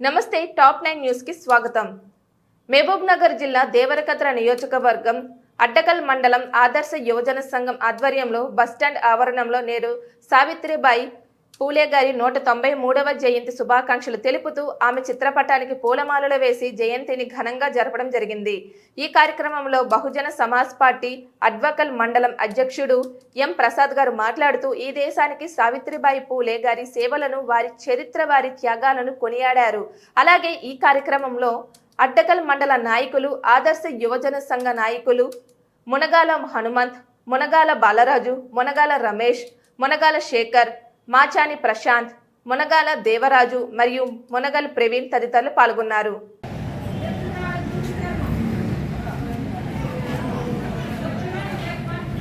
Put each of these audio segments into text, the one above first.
నమస్తే top nine న్యూస్కి స్వాగతం. మహబూబ్ నగర్ జిల్లా దేవరకద్ర నియోజకవర్గం అడ్డకల్ మండలం ఆదర్శ యువజన సంఘం ఆధ్వర్యంలో బస్టాండ్ ఆవరణంలో నేడు సావిత్రిబాయి పూలే గారి నూట తొంభై మూడవ జయంతి శుభాకాంక్షలు తెలుపుతూ ఆమె చిత్రపటానికి పూలమాలలు వేసి జయంతిని ఘనంగా జరపడం జరిగింది. ఈ కార్యక్రమంలో బహుజన సమాజ్ పార్టీ అడ్వకల్ మండలం అధ్యక్షుడు ఎం ప్రసాద్ గారు మాట్లాడుతూ ఈ దేశానికి సావిత్రిబాయి పూలే గారి సేవలను వారి చరిత్ర వారి త్యాగాలను కొనియాడారు. అలాగే ఈ కార్యక్రమంలో అడ్డకల్ మండల నాయకులు ఆదర్శ యువజన సంఘ నాయకులు మునగాల హనుమంత్ మునగాల బాలరాజు మునగాల రమేష్ మునగాల శేఖర్ మాచాని ప్రశాంత్ మునగాల దేవరాజు మరియు మునగల్ ప్రవీణ్ తదితరులు పాల్గొన్నారు.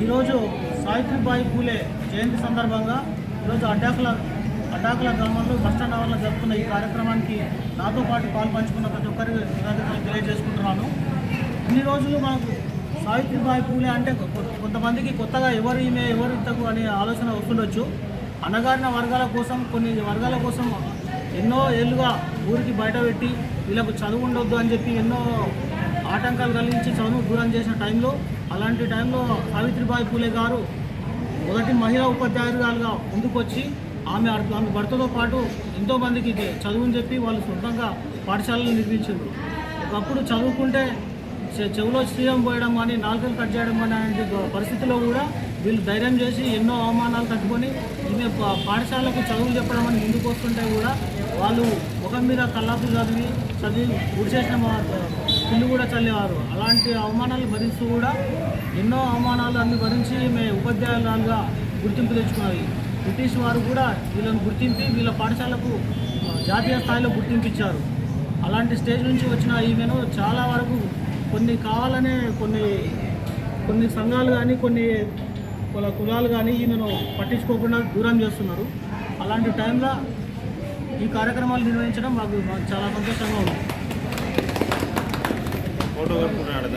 ఈరోజు సావిత్రిబాయి పూలే జయంతి సందర్భంగా ఈరోజు అడ్డాకుల అడ్డాకుల గ్రామంలో బస్టాండ్ ఆవరణలో జరుపుతున్న ఈ కార్యక్రమానికి నాతో పాటు పాలు పంచుకున్న ప్రతి ఒక్కరికి కృతజ్ఞతలు తెలియజేసుకుంటున్నాను. ఇన్ని రోజులు మనకు సావిత్రిబాయి పూలే అంటే కొంతమందికి కొత్తగా ఎవరు ఈమె ఎవరు ఇంతకు అనే ఆలోచన వస్తుండొచ్చు. అణగారిన వర్గాల కోసం కొన్ని వర్గాల కోసం ఎన్నో ఏళ్ళుగా ఊరికి బయట పెట్టి వీళ్ళకు చదువు ఉండొద్దు అని చెప్పి ఎన్నో ఆటంకాలు కలిగించి చదువు దూరం చేసిన టైంలో అలాంటి టైంలో సావిత్రిబాయి పూలే గారు మొదటి మహిళా ఉపాధ్యాయురాలుగా ముందుకొచ్చి ఆమె ఆమె భర్తతో పాటు ఎంతోమందికి చదువుని చెప్పి వాళ్ళు సొంతంగా పాఠశాలలు నిర్మించారు. ఒకప్పుడు చదువుకుంటే చెవిలో చెవులో పోయడం కానీ నాలుకలు కట్ చేయడం కానీ అలాంటి పరిస్థితిలో కూడా వీళ్ళు ధైర్యం చేసి ఎన్నో అవమానాలు తట్టుకొని ఈమె పాఠశాలకు చదువులు చెప్పడం అని ముందుకు వస్తుంటే కూడా వాళ్ళు ముఖం మీద కల్లాపు చదివి చదివి ఉడిచేసిన మా- పిల్లు కూడా చల్లేవారు. అలాంటి అవమానాలు భరిస్తూ కూడా ఎన్నో అవమానాలు అన్ని భరించి ఈమె ఉపాధ్యాయులుగా గుర్తింపు తెచ్చుకున్నది బ్రిటిష్ వారు కూడా వీళ్ళని గుర్తింపి వీళ్ళ పాఠశాలకు జాతీయ స్థాయిలో గుర్తింపు అలాంటి స్టేజ్ నుంచి వచ్చిన ఈమెను చాలా వరకు కొన్ని కావాలనే కొన్ని కొన్ని సంఘాలు కానీ కొన్ని కుల కులాలు కానీ ఈయనను పట్టించుకోకుండా దూరం చేస్తున్నారు. అలాంటి టైంలో ఈ కార్యక్రమాలు నిర్వహించడం మాకు చాలా సంతోషంగా ఉంది. ఫోటో కట్టుకున్నాడు